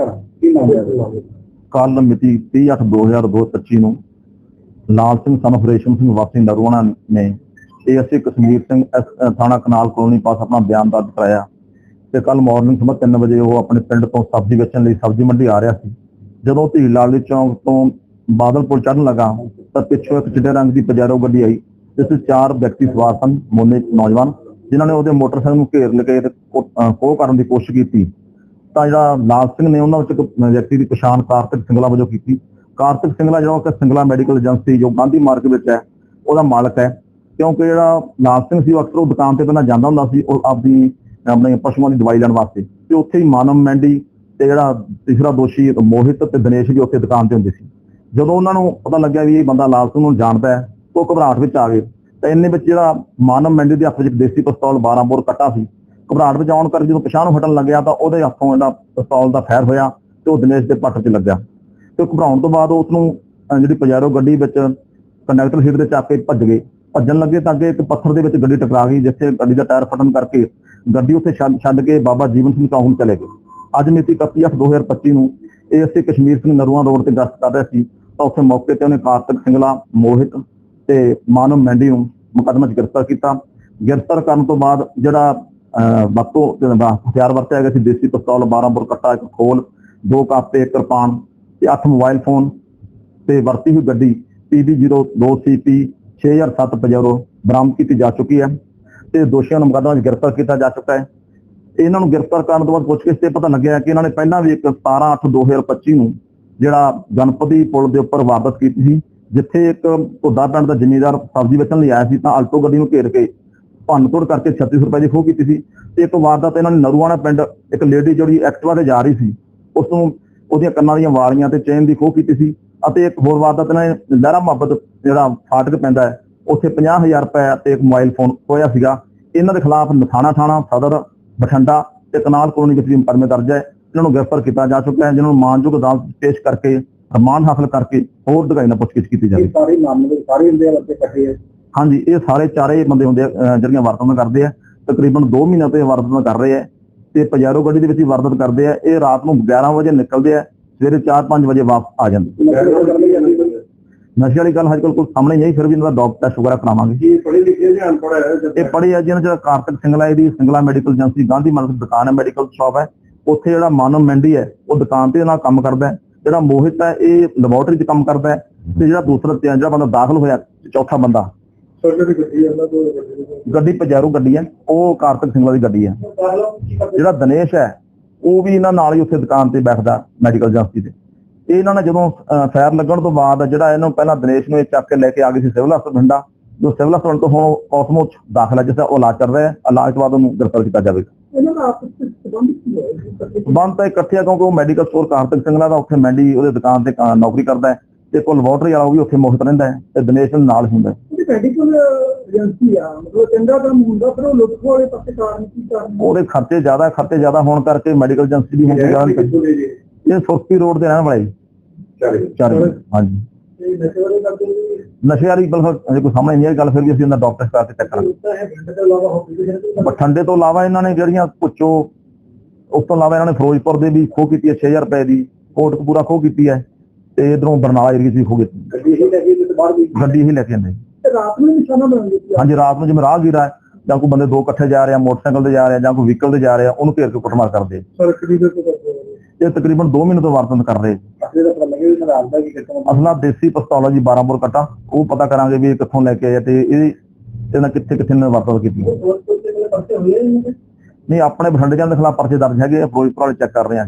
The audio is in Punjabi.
ਨਮਸਕਾਰ ਕੀ ਨਾਮ ਹੈ? ਕੱਲ ਮਿਤੀ 30/8/2025 ਨੂੰ ਲਾਲ ਸਿੰਘ ਸਨ of ਸਿੰਘ ਵਾਸੀ ਨਰੂਆਣਾ ਨੇ ਏਐਸਏ ਕਸ਼ਮੀਰ ਸਿੰਘ ਥਾਣਾ ਕਨਾਲ ਕਲੋਨੀ ਪਾਸ ਆਪਣਾ ਬਿਆਨ ਦਰਜ ਕਰਾਇਆ ਤੇ ਕੱਲ ਮਾਰਨਿੰਗ ਸਮਾਂ 3 ਵਜੇ ਉਹ ਆਪਣੇ ਪਿੰਡ ਤੋਂ ਸਬਜ਼ੀ ਵੇਚਣ ਲਈ ਸਬਜ਼ੀ ਮੰਡੀ ਆ ਰਿਹਾ ਸੀ। ਜਦੋਂ ਧੀਰ ਲਾਲੀ ਚੌਂਕ ਤੋਂ ਬਾਦਲਪੁਰ ਚੜਨ ਲੱਗਾ ਤਾਂ ਪਿੱਛੋਂ ਇੱਕ ਚਿੱਟੇ ਰੰਗ ਦੀ ਪਜੈਰੋ ਗੱਡੀ ਆਈ, ਜਿਸ ਵਿੱਚ ਚਾਰ ਵਿਅਕਤੀ ਸਵਾਰ ਸਨ, ਮੋਨੇ ਨੌਜਵਾਨ, ਜਿਨ੍ਹਾਂ ਨੇ ਉਹਦੇ ਮੋਟਰਸਾਈਕਲ ਨੂੰ ਘੇਰ ਲਗੇ ਤੇ ਕਰਨ ਦੀ ਕੋਸ਼ਿਸ਼ ਕੀਤੀ। ਤਾਂ ਜਿਹੜਾ ਲਾਲ ਸਿੰਘ ਨੇ ਉਹਨਾਂ ਵਿੱਚ ਇੱਕ ਵਿਅਕਤੀ ਦੀ ਪਛਾਣ ਕਾਰਤਿਕ ਸਿੰਗਲਾ ਵਜੋਂ ਕੀਤੀ। ਕਾਰਤਿਕ ਸਿੰਗਲਾ ਜਿਹੜਾ ਕਿ ਸਿੰਗਲਾ ਮੈਡੀਕਲ ਏਜੰਸੀ ਜੋ ਗਾਂਧੀ ਮਾਰਗ ਵਿੱਚ ਹੈ, ਉਹਦਾ ਮਾਲਕ ਹੈ। ਕਿਉਂਕਿ ਜਿਹੜਾ ਲਾਲ ਸਿੰਘ ਸੀ, ਉਹ ਅਕਸਰ ਉਹ ਦੁਕਾਨ ਤੇ ਪਹਿਲਾਂ ਜਾਂਦਾ ਹੁੰਦਾ ਸੀ, ਉਹ ਆਪਣੀ ਆਪਣੇ ਪਸ਼ੂਆਂ ਦੀ ਦਵਾਈ ਲੈਣ ਵਾਸਤੇ। ਤੇ ਉੱਥੇ ਹੀ ਮਾਨਵ ਮੈਂਡੀ ਤੇ ਜਿਹੜਾ ਤੀਸਰਾ ਦੋਸ਼ੀ ਮੋਹਿਤ ਤੇ ਦਿਨੇਸ਼ ਵੀ ਉੱਥੇ ਦੁਕਾਨ ਤੇ ਹੁੰਦੇ ਸੀ। ਜਦੋਂ ਉਹਨਾਂ ਨੂੰ ਪਤਾ ਲੱਗਿਆ ਵੀ ਇਹ ਬੰਦਾ ਲਾਲ ਸਿੰਘ ਨੂੰ ਜਾਣਦਾ ਹੈ ਉਹ ਘਬਰਾਹਟ ਵਿੱਚ ਆ ਗਏ। ਤਾਂ ਇੰਨੇ ਵਿੱਚ ਜਿਹੜਾ ਮਾਨਵ ਮੈਂਡੀ ਦੇ ਹੱਥ ਵਿੱਚ ਦੇਸੀ ਪਿਸਤੌਲ 12 ਬੋਰ ਕੱਟਾ ਸੀ ਘਬਰਾਹਟ ਵਿੱਚ ਆਉਣ ਕਰਕੇ ਜਦੋਂ ਪਛਾਣ ਹਟਣ ਲੱਗਿਆ ਤਾਂ ਉਹਦੇ ਹੱਥੋਂ ਇਹਦਾ ਪਿਸਤੌਲ ਦਾ ਫਾਇਰ ਹੋਇਆ ਤੇ ਉਹ ਦਿਨੇਸ਼ ਦੇ ਪੱਟ 'ਚ ਲੱਗਾ ਤੇ ਘਬਰਾਉਣ ਤੋਂ ਬਾਅਦ ਉਸ ਨੂੰ, ਅਹ, ਜਿਹੜੀ ਪਜੈਰੋ ਗੱਡੀ ਵਿੱਚ ਕੰਡਕਟਰ ਸੀਟ ਦੇ ਚੱਕ ਕੇ ਭੱਜ ਗਏ। ਭੱਜਣ ਲੱਗੇ ਤਾਂ ਅੱਗੇ ਇੱਕ ਪੱਥਰ ਦੇ ਵਿੱਚ ਗੱਡੀ ਟਕਰਾ ਗਈ, ਜਿੱਥੇ ਗੱਡੀ ਦਾ ਟਾਇਰ ਫਟਣ ਕਰਕੇ ਗੱਡੀ ਉੱਥੇ ਛੱਡ ਛੱਡ ਕੇ ਬਾਬਾ ਜੀਵਨ ਸਿੰਘ ਚੌਂਕ ਚਲੇ ਗਏ। ਅੱਜ ਮਿਤੀ 31/2025 ਨੂੰ ਇਹ ਅਸੀਂ ਕਸ਼ਮੀਰ ਸਿੰਘ ਨਰੂਆ ਰੋਡ ਤੇ ਗਸ਼ਤ ਕਰ ਰਹੇ ਸੀ, ਤਾਂ ਉੱਥੇ ਮੌਕੇ ਤੇ ਉਹਨੇ ਕਾਰਤਿਕ ਸਿੰਘਲਾ ਮੋਹਿਤ ਤੇ ਮਾਨਵ ਮੈਂਡੀ ਨੂੰ ਮੁਕੱਦਮਾ 'ਚ ਗ੍ਰਿਫਤਾਰ ਕੀਤਾ। ਗ੍ਰਿਫਤਾਰ ਕਰਨ ਤੋਂ ਬਾਅਦ ਜਿਹੜਾ ਵਰਤੋਂ ਜਿਹੜਾ ਹਥਿਆਰ ਵਰਤਿਆ ਗਿਆ ਸੀ, ਦੇਸੀ ਪਿਸਤੌਲ 12 ਬੋਰ ਕੱਟਾ, ਇੱਕ ਖੋਲ, ਦੋ ਕਾਪੇ, ਇੱਕ ਕਿਰਪਾਨ ਤੇ ਅੱਠ ਮੋਬਾਈਲ ਫੋਨ ਤੇ ਵਰਤੀ ਹੋਈ ਗੱਡੀ PB02CP 6007 ਪਜੈਰੋ ਬਰਾਮਦ ਕੀਤੀ ਜਾ ਚੁੱਕੀ ਹੈ ਤੇ ਦੋਸ਼ੀਆਂ ਨੂੰ ਮੁਕੱਦਮਾ ਵਿੱਚ ਗ੍ਰਿਫਤਾਰ ਕੀਤਾ ਜਾ ਚੁੱਕਾ ਹੈ। ਇਹਨਾਂ ਨੂੰ ਗ੍ਰਿਫਤਾਰ ਕਰਨ ਤੋਂ ਬਾਅਦ ਪੁੱਛਗਿੱਛ ਤੇ ਪਤਾ ਲੱਗਿਆ ਕਿ ਇਹਨਾਂ ਨੇ ਪਹਿਲਾਂ ਵੀ ਇੱਕ 17/8/2025 ਨੂੰ ਜਿਹੜਾ ਗਣਪਤੀ ਪੁਲ ਦੇ ਉੱਪਰ ਵਾਪਸ ਕੀਤੀ ਸੀ, ਜਿੱਥੇ ਇੱਕ ਘੁੱਦਾ ਪਿੰਡ ਦਾ ਜ਼ਿਮੀਂਦਾਰ ਸਬਜ਼ੀ ਵੇਚਣ ਲਈ ਆਇਆ ਸੀ ਤਾਂ ਆਲਟੋ ਗੱਡੀ ਨੂੰ ਘੇਰ ਕੇ ਭੰਨਤੋੜ ਕਰਕੇ 3600 ਰੁਪਏ ਦੀ ਖੋਹ ਕੀਤੀ ਸੀ ਤੇ ਇੱਕ ਵਾਰਦਾਤ ਇਹਨਾਂ ਨੇ ਨਰੂਆਣਾ ਪਿੰਡ ਇੱਕ ਲੇਡੀ ਜਿਹੜੀ ਐਕਟਿਵਾ ਤੇ ਜਾ ਰਹੀ ਸੀ, ਉਸ ਨੂੰ ਉਹਦੀਆਂ ਕੰਨਾਂ ਦੀਆਂ ਵਾਲੀਆਂ ਤੇ ਚੇਨ ਦੀ ਖੋਹ ਕੀਤੀ ਸੀ ਅਤੇ ਇੱਕ ਹੋਰ ਵਾਰਦਾਤ ਇਹਨਾਂ ਨੇ ਲਹਿਰਾ ਮੁਹੱਬਤ ਜਿਹੜਾ ਫਾਟਕ ਪੈਂਦਾ ਹੈ, ਉੱਥੇ 50000 ਰੁਪਏ ਤੇ ਇੱਕ ਮੋਬਾਈਲ ਫੋਨ ਖੋਇਆ ਸੀਗਾ। ਇਹਨਾਂ ਦੇ ਖਿਲਾਫ ਨਥਾਣਾ ਥਾਣਾ, ਸਦਰ, ਬਠਿੰਡਾ ਤੇ ਕਨਾਲ ਕਲੋਨੀ ਵਿੱਚ ਵੀ ਮੁਕੱਦਮੇ ਦਰਜ ਹੈ। ਇਹਨਾਂ ਨੂੰ ਗ੍ਰਿਫਤਾਰ ਕੀਤਾ ਜਾ ਚੁੱਕਾ ਹੈ ਜਿਨ੍ਹਾਂ ਨੂੰ ਮਾਨਯੋਗ ਅਦਾਲਤ ਪੇਸ਼ ਕਰਕੇ ਰਮਾਨ ਹਾਸਲ ਕਰਕੇ ਹੋਰ ਦਗਾਈ ਨਾਲ ਪੁੱਛਗਿੱਛ ਕੀਤੀ ਇਹ ਜਾਵੇ ਸਾਰੇ ਮਾਮਲੇ ਸਾਰੇ ਇੰਡੀਆ ਲੱਗੇ ਇਕੱਠੇ ਹੈ। ਹਾਂਜੀ ਇਹ ਸਾਰੇ ਚਾਰੇ ਬੰਦੇ ਹੁੰਦੇ ਆ ਜਿਹੜੀਆਂ ਵਾਰਦਾਤਾਂ ਕਰਦੇ ਆ ਤਕਰੀਬਨ 2 ਮਹੀਨਿਆਂ ਤੋਂ ਇਹ ਵਾਰਦਾਤਾਂ ਕਰ ਰਹੇ ਆ। ਤੇ ਪਜਾਰੋ ਗੱਡੀ ਦੇ ਵਿੱਚ ਹੀ ਵਾਰਦਾਤ ਕਰਦੇ ਆ। ਇਹ ਰਾਤ ਨੂੰ 11 ਵਜੇ ਨਿਕਲਦੇ ਆ ਸਵੇਰੇ 4-5 ਵਜੇ ਵਾਪਸ ਆ ਜਾਂਦੇ। ਨਸ਼ੇ ਵਾਲੀ ਗੱਲ ਹਜੇ ਕੋਈ ਸਾਹਮਣੇ ਨਹੀਂ ਫਿਰ ਵੀ ਇਹਨਾਂ ਦਾ ਡੌਪ ਟੈਸਟ ਵਗੈਰਾ ਕਰਾਵਾਂਗੇ। ਜੀ ਪੜ੍ਹੇ ਲਿਖੇ ਜਾਂ ਅਨਪੜ੍ਹ ਹੈ ਇਹ ਪੜੀ ਆ ਜਿਹਨਾਂ ਜਿਹੜਾ ਕਾਰਤਿਕ ਸਿੰਗਲਾ ਇਹਦੀ ਸਿੰਗਲਾ ਮੈਡੀਕਲ ਏਜੰਸੀ ਗਾਂਧੀ ਮਾਰਗ ਦੁਕਾਨ ਹੈ ਮੈਡੀਕਲ ਸ਼ਾਪ ਹੈ। ਉੱਥੇ ਜਿਹੜਾ ਮਾਨਵ ਮੰਡੀ ਹੈ ਉਹ ਦੁਕਾਨ ਤੇ ਨਾਲ ਕੰਮ ਕਰਦਾ ਹੈ। ਜਿਹੜਾ ਮੋਹਿਤ ਹੈ ਇਹ ਲੈਬੋਰਟਰੀ 'ਚ ਕੰਮ ਕਰਦਾ ਹੈ। ਤੇ ਜਿਹੜਾ ਦੂਸਰਾ ਜਿਹੜਾ ਬੰਦਾ ਦਾਖਲ ਹੋਇਆ ਚੌਥਾ ਬੰਦਾ। ਗੱਡੀ ਉਹਨਾਂ ਕੋਲ ਗੱਡੀ ਪਜੈਰੋ ਗੱਡੀ ਹੈ ਉਹ ਕਾਰਤਿਕ ਸਿੰਗਲਾ ਦੀ ਗੱਡੀ ਹੈ ਜਿਹੜਾ ਦਿਨੇਸ਼ ਹੈ ਉਹ ਵੀ ਇਹਨਾਂ ਨਾਲ ਹੀ ਉੱਥੇ ਦੁਕਾਨ ਤੇ ਬੈਠਦਾ ਮੈਡੀਕਲ ਏਜੰਸੀ ਤੇ। ਇਹ ਇਹਨਾਂ ਨੇ ਜਦੋਂ ਫਾਇਰ ਲੱਗਣ ਤੋਂ ਬਾਅਦ ਜਿਹੜਾ ਇਹਨੂੰ ਪਹਿਲਾਂ ਦਿਨੇਸ਼ ਨੂੰ ਇਹ ਚੱਕ ਕੇ ਲੈ ਕੇ ਆ ਗਏ ਸੀ ਸਿਵਲ ਹਸਪਤਾਲ ਬਠਿੰਡਾ ਜੋ ਸਿਵਲ ਹਸਪਤਾਲ ਤੋਂ ਹੁਣ ਕਾਸਮੋ ਚ ਦਾਖਲ ਹੈ ਜਿਸ ਦਾ ਉਹ ਇਲਾਜ ਕਰ ਰਿਹਾ ਹੈ ਇਲਾਜ ਤੋਂ ਬਾਅਦ ਉਹਨੂੰ ਗ੍ਰਿਫਤਾਰ ਕੀਤਾ ਜਾਵੇਗਾ। ਇਹਨਾਂ ਦਾ ਆਪਸ ਵਿੱਚ ਸੰਬੰਧ ਕੀ ਹੈ? ਬੰਦ ਤਾਂ ਇਕੱਠੇ ਆ ਕਿਉਂਕਿ ਉਹ ਮੈਡੀਕਲ ਸਟੋਰ ਕਾਰਤਿਕ ਸਿੰਘਲਾ ਦਾ ਉੱਥੇ ਮੈਡੀ ਉਹਦੇ ਦੁਕਾਨ ਤੇ ਕ- ਨੌਕਰੀ ਕਰਦਾ ਹੈ ਤੇ ਕੋਲ ਲੈਬੋਰਟਰੀ ਵਾਲਾ ਉਹ ਵੀ ਉੱਥੇ ਮੁਫਤ ਰਹਿੰਦਾ ਹੈ ਤੇ ਦਿਨੇਸ਼ ਨਾਲ ਹੀ ਹੁੰਦਾ ਹੈ। ਮੈਡੀਕਲ ਏਜੰਸੀ ਆ ਮਤਲਬ ਚੰਗਾ ਕੰਮ ਹੁੰਦਾ ਪਰ ਉਹ ਲੁੱਟ ਵਾਲੇ ਪਾਸੇ ਕਾਰਨ ਕੀ ਕਾਰਨ ਉਹਦੇ ਖਰਚੇ ਜ਼ਿਆਦਾ ਖਰਚੇ ਜ਼ਿਆਦਾ ਹੋਣ ਕਰਕੇ ਮੈਡੀਕਲ ਏਜੰਸੀ ਦੀ ਹੁੰਦੀ ਜਾਣ ਇਹ ਸੁਰਤੀ ਰੋਡ ਦੇ ਰਹਿਣ ਵਾਲੇ। ਚਲੇ ਚਾਰੇ ਹਾਂਜੀ। ਇਹ ਨਸ਼ੇ ਵਾਲੇ ਕਰਦੇ ਨੇ ਨਸ਼ੇ ਵਾਲੀ ਬਿਲਕੁਲ ਅਜੇ ਕੋਈ ਸਾਹਮਣੇ ਨਹੀਂ ਗੱਲ ਫਿਰ ਵੀ ਅਸੀਂ ਉਹਨਾਂ ਡਾਕਟਰ ਕਰਾਂਗੇ ਤਾਂ ਨੇ ਬਠਿੰਡੇ ਤੋਂ ਇਲਾਵਾ ਇਹਨਾਂ ਨੇ ਜਿਹੜੀਆਂ ਪੁੱਛੋ ਉਸ ਤੋਂ ਇਲਾਵਾ ਇਹਨਾਂ ਨੇ ਫਿਰੋਜ਼ਪੁਰ ਦੇ ਵੀ ਖੋਹ ਕੀਤੀ ਹੈ 6000 ਰੁਪਏ ਦੀ ਕੋਟਕਪੂਰਾ ਖੋਹ ਕੀਤੀ ਹੈ ਤੇ ਇਧਰੋਂ ਬਰਨਾਲਾ ਏਰੀਆ 'ਚ ਵੀ ਖੋਹ ਕੀਤੀ। ਗੱਡੀ ਹੀ ਲੈ ਕੇ ਆਉਂਦੇ ਤੇ ਰਾਤ ਨੂੰ ਨਿਸ਼ਾਨਾ ਬਣਾਉਂਦੇ ਸੀ ਹਾਂਜੀ ਰਾਤ ਨੂੰ ਜਿਵੇਂ ਰਾਹਗੀਰ ਹੈ ਜਾਂ ਕੋਈ ਬੰਦੇ ਦੋ ਇਕੱਠੇ ਜਾ ਰਹੇ ਆ ਮੋਟਰਸਾਈਕਲ ਤੇ ਜਾ ਰਹੇ ਆ ਜਾਂ ਕੋਈ ਵਹੀਕਲ ਤੇ ਜਾ ਰਹੇ ਆ ਉਹਨੂੰ ਘੇਰ ਕੇ ਕੁੱਟਮਾਰ ਕਰਦੇ ਆ। ਸੜਕ ਦੀ ਤੇ ਕਰਦੇ ਇਹ? ਤਕਰੀਬਨ 2 ਮਹੀਨੇ ਤੋਂ ਵਰਤਨ ਕਰ ਰਹੇ ਅਸਲੇ ਦੇਸੀ ਪਿਸਤੌਲ ਜੀ 12 ਬੋਰ ਕੱਟਾ। ਉਹ ਪਤਾ ਕਰਾਂਗੇ ਵੀ ਕਿੱਥੋਂ ਲੈ ਕੇ ਆਏ ਆ ਤੇ ਇਹ ਇਹਨਾਂ ਕਿੱਥੇ ਕਿੱਥੇ ਨੇ ਵਰਤੋਂ ਕੀਤੀ ਨਹੀਂ ਆਪਣੇ ਬਠਿੰਡੇ ਦੇ ਖਿਲਾਫ ਪਰਚੇ ਦਰਜ ਹੈਗੇ ਆ ਫਿਰੋਜ਼ਪੁਰ ਵਾਲੇ ਚੈੱਕ ਕਰ ਰਹੇ ਆ